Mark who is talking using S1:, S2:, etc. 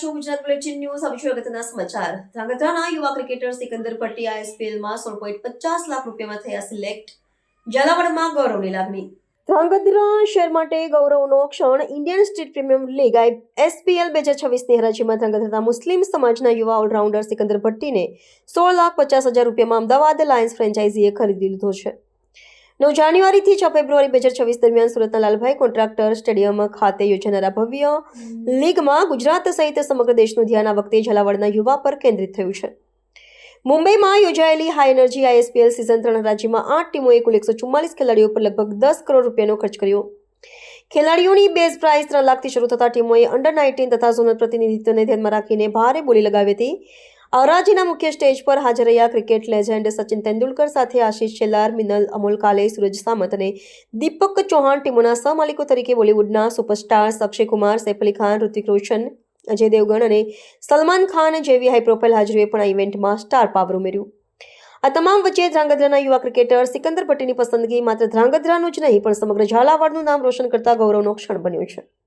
S1: છો Gujarat bulletin news. હવે અગત્યના સમાચાર? ધ્રાંગધ્રાના યુવા ક્રિકેટર સિકંદર પટ્ટી આઈએસપીએલમાં સોળ પોઈન્ટ પચાસ લાખ રૂપિયામાં થયા સિલેક્ટ. ઝાલાવાડમાં ગૌરવની લાગણી. ધ્રાંગધ્રા શહેર માટે ગૌરવનો ક્ષણ. Indian state premium league SPL બે હજાર છવ્વીસની હરાજીમાં ધ્રાંગધ્રાના મુસ્લિમ સમાજના યુવા ઓલરાઉન્ડર સિકંદર ભટ્ટીને સોળ લાખ પચાસ હજાર રૂપિયામાં અમદાવાદ લાયન્સ ફ્રેન્ચાઇઝીએ ખરીદી લીધો છે. નવ જાન્યુઆરીથી છ ફેબ્રુઆરી બે હજાર છવ્વીસ દરમિયાન સુરતના લાલભાઈ કોન્ટ્રાક્ટર સ્ટેડિયમ ખાતે યોજાનારા ભવ્ય લીગમાં ગુજરાત સહિત સમગ્ર દેશનું ધ્યાન આ વખતે ઝાલાવાડના યુવા પર કેન્દ્રિત થયું છે. મુંબઈમાં યોજાયેલી હાઈ એનર્જી આઈએસપીએલ સિઝન ત્રણ રાજ્યમાં આઠ ટીમોએ કુલ એકસો ચુમ્માલીસ ખેલાડીઓ પર લગભગ દસ કરોડ રૂપિયાનો ખર્ચ કર્યો. ખેલાડીઓની બેઝ પ્રાઇસ ત્રણ લાખથી શરૂ થતા ટીમોએ અંડર નાઇન્ટીન તથા ઝોનલ પ્રતિનિધિત્વને ધ્યાનમાં રાખીને ભારે બોલી લગાવી હતી. હરાજીના મુખ્ય સ્ટેજ પર હાજર રહ્યા ક્રિકેટ લેજેન્ડ સચિન તેંડુલકર સાથે આશીષ છેલ્લાર, મિનલ, અમોલ કાલે, સુરજ સામત અને દીપક ચૌહાણ ટીમોના સહમાલિકો તરીકે બોલિવૂડના સુપરસ્ટાર અક્ષય કુમાર, સૈફ અલી ખાન, ઋતિક રોશન, અજય દેવગણ અને સલમાન ખાન જેવી હાઈ પ્રોફાઇલ હાજરીએ પણ આ ઇવેન્ટમાં સ્ટાર પાવર ઉમેર્યું. આ તમામ વચ્ચે ધ્રાંગધ્રાના યુવા ક્રિકેટર સિકંદર ભટ્ટીની પસંદગી માત્ર ધ્રાંગધ્રાનું જ નહીં, પણ સમગ્ર ઝાલાવાડનું નામ રોશન કરતા ગૌરવનો ક્ષણ બન્યો છે.